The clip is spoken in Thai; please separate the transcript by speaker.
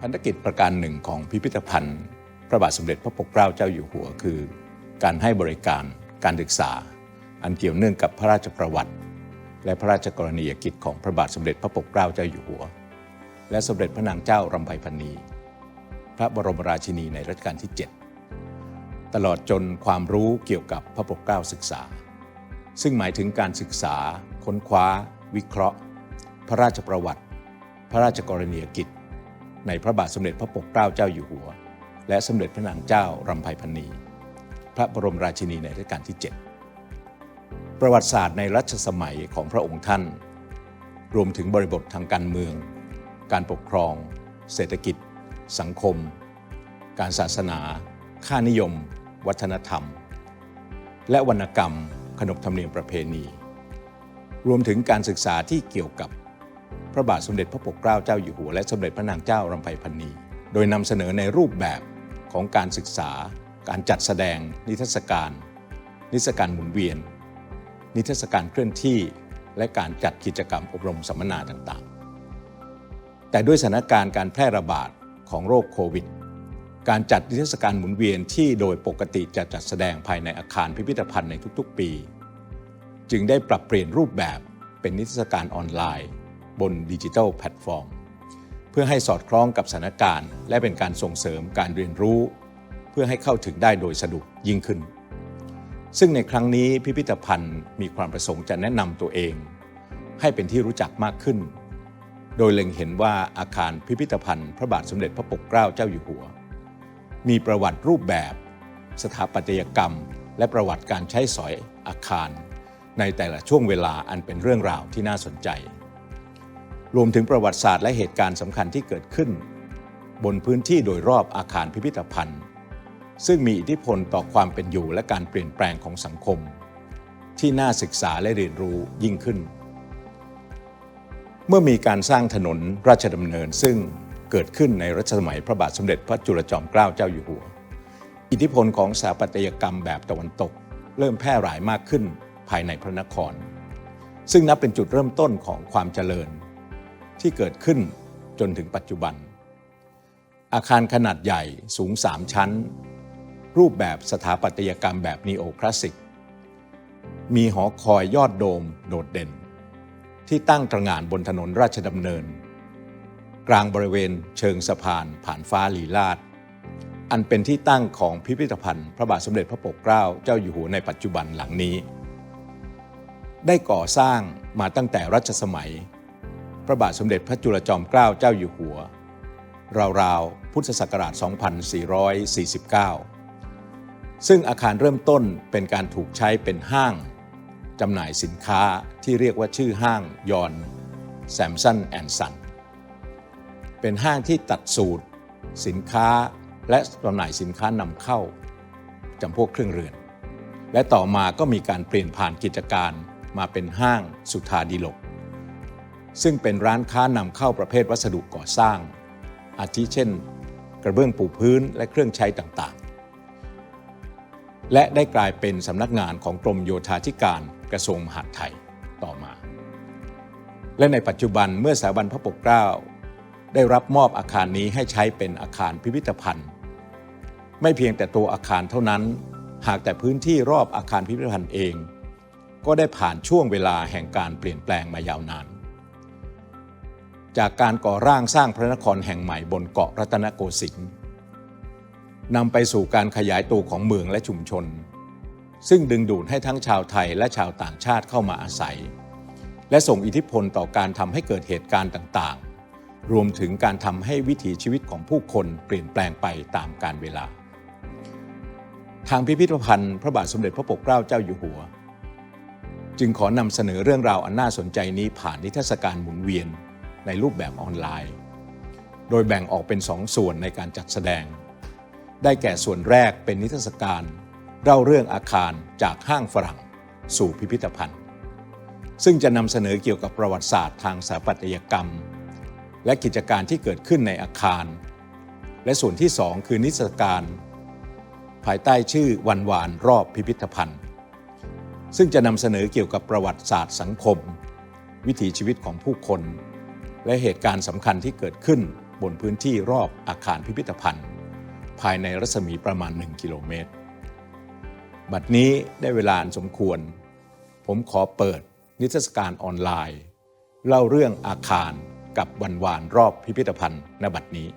Speaker 1: พันธกิจประการหนึ่งของพิพิธภัณฑ์ พระบาทสมเด็จพระปกเกล้าเจ้าอยู่หัว คือ การให้บริการการศึกษา อันเกี่ยวเนื่องกับพระราชประวัติ และพระราชกรณียกิจของพระบาทสมเด็จพระปกเกล้าเจ้าอยู่หัว และสมเด็จพระนางเจ้ารำไพพรรณีพระบรมราชินีในรัชกาลที่ 7 ตลอดจนความรู้เกี่ยวกับพระปกเกล้าศึกษา ซึ่งหมายถึงการศึกษา ค้นคว้า วิเคราะห์ พระราชประวัติ พระราชกรณียกิจ ในพระบาทสมเด็จพระปกเกล้าเจ้าอยู่หัว และสมเด็จพระนางเจ้ารำไพพรรณีพระบรมราชินีในรัชกาลที่ 7 ประวัติศาสตร์ในรัชสมัยของพระองค์ท่าน รวมถึงบริบททางการเมือง การปกครอง เศรษฐกิจ สังคม การศาสนา ค่านิยม วัฒนธรรม และวรรณกรรม ขนบธรรมเนียมประเพณี รวมถึงการศึกษาที่เกี่ยวกับ พระบาทสมเด็จพระปกเกล้าเจ้าอยู่หัวและสมเด็จพระนางเจ้ารำไพพรรณี โดยนำเสนอในรูปแบบของการศึกษา การจัดแสดง นิทรรศการ นิทรรศการหมุนเวียน นิทรรศการเคลื่อนที่ และการจัดกิจกรรมอบรมสัมมนาต่างๆ แต่ด้วยสถานการณ์การแพร่ระบาดของโรคโควิด การจัดนิทรรศการหมุนเวียนที่โดยปกติจะจัดแสดงภายในอาคารพิพิธภัณฑ์ในทุกๆ ปี จึงได้ปรับเปลี่ยนรูปแบบเป็นนิทรรศการออนไลน์ บนดิจิทัลแพลตฟอร์ม เพื่อให้สอดคล้องกับสถานการณ์ และเป็นการส่งเสริมการเรียนรู้ เพื่อให้เข้าถึงได้โดยสะดวกยิ่งขึ้น ซึ่งในครั้งนี้พิพิธภัณฑ์มีความประสงค์จะแนะนำตัวเอง ให้เป็นที่รู้จักมากขึ้น โดยเล็งเห็นว่าอาคารพิพิธภัณฑ์พระบาทสมเด็จพระปกเกล้าเจ้าอยู่หัว มีประวัติรูปแบบ สถาปัตยกรรม และประวัติการใช้สอยอาคารในแต่ละช่วงเวลาอันเป็นเรื่องราวที่น่าสนใจ รวมถึงประวัติศาสตร์และเหตุการณ์สำคัญที่เกิดขึ้น บนพื้นที่โดยรอบอาคารพิพิธภัณฑ์ ซึ่งมีอิทธิพลต่อความเป็นอยู่และการเปลี่ยนแปลงของสังคม ที่น่าศึกษาและเรียนรู้ยิ่งขึ้น เมื่อมีการสร้างถนนราชดำเนินซึ่งเกิดขึ้นในรัชสมัยพระบาทสมเด็จพระจุลจอมเกล้าเจ้าอยู่หัว อิทธิพลของสถาปัตยกรรมแบบตะวันตก เริ่มแพร่หลายมากขึ้นภายในพระนคร ซึ่งนับเป็นจุดเริ่มต้นของความเจริญ ที่เกิดขึ้นจนถึงปัจจุบัน อาคารขนาดใหญ่สูง 3 ชั้น รูปแบบสถาปัตยกรรมแบบนีโอคลาสสิก มีหอคอยยอดโดมโดดเด่น ที่ตั้งตระหง่านบนถนนราชดำเนิน กลางบริเวณเชิงสะพานผ่านฟ้าลีลาดอันเป็นที่ตั้งของพิพิธภัณฑ์พระบาทสมเด็จพระปกเกล้าเจ้าอยู่หัวในปัจจุบันหลังนี้ ได้ก่อสร้างมาตั้งแต่รัชสมัย ระบาทสมเด็จพระจุลจอมเกล้าเจ้าอยู่หัว ราวๆ พุทธศักราช 2449 ซึ่งอาคารเริ่มต้นเป็นการถูกใช้เป็นห้างจำหน่ายสินค้าที่เรียกว่าชื่อห้างยอนแซมสันแอนด์สันเป็นห้างที่ตัดสูตร สินค้าและจำหน่ายสินค้านำเข้าจำพวกเครื่องเรือน และต่อมาก็มีการเปลี่ยนผ่านกิจการมาเป็นห้างสุธาดีลก ซึ่งเป็นร้านค้านำเข้าประเภทวัสดุก่อสร้าง อาทิเช่น กระเบื้องปูพื้นและเครื่องใช้ต่างๆ และได้กลายเป็นสำนักงานของกรมโยธาธิการกระทรวงมหาดไทยต่อมา และในปัจจุบันเมื่อสถาบันพระปกเกล้าได้รับมอบอาคารนี้ให้ใช้เป็นอาคารพิพิธภัณฑ์ ไม่เพียงแต่ตัวอาคารเท่านั้น หากแต่พื้นที่รอบอาคารพิพิธภัณฑ์เอง ก็ได้ผ่านช่วงเวลาแห่งการเปลี่ยนแปลงมายาวนาน จากการก่อร่างสร้างพระนครแห่งใหม่บนเกาะรัตนโกสินทร์นำไปสู่การขยายตัวของเมืองและชุมชน ซึ่งดึงดูดให้ทั้งชาวไทยและชาวต่างชาติเข้ามาอาศัย และส่งอิทธิพลต่อการทำให้เกิดเหตุการณ์ต่างๆ รวมถึงการทำให้วิถีชีวิตของผู้คนเปลี่ยนแปลงไปตามกาลเวลา ทางพิพิธภัณฑ์พระบาทสมเด็จพระปกเกล้าเจ้าอยู่หัว จึงขอนำเสนอเรื่องราวอันน่าสนใจนี้ผ่านนิทรรศการหมุนเวียน ในรูปแบบออนไลน์ โดยแบ่งออกเป็นสองส่วนในการจัดแสดง ได้แก่ส่วนแรกเป็นนิทรรศการเล่าเรื่องอาคารจากห้างฝรั่งสู่พิพิธภัณฑ์ ซึ่งจะนำเสนอเกี่ยวกับประวัติศาสตร์ทางสถาปัตยกรรม และกิจการที่เกิดขึ้นในอาคาร และส่วนที่สองคือนิทรรศการ ภายใต้ชื่อวันวานรอบพิพิธภัณฑ์ ซึ่งจะนำเสนอเกี่ยวกับประวัติศาสตร์สังคม วิถีชีวิตของผู้คน และเหตุการณ์สำคัญที่เกิดขึ้นบนพื้นที่รอบอาคารพิพิธภัณฑ์ ภายในรัศมีประมาณ 1 กิโลเมตร บัดนี้ได้เวลาสมควร ผมขอเปิดนิทรรศการออนไลน์ เล่าเรื่องอาคารกับวันวานรอบพิพิธภัณฑ์ณบัดนี้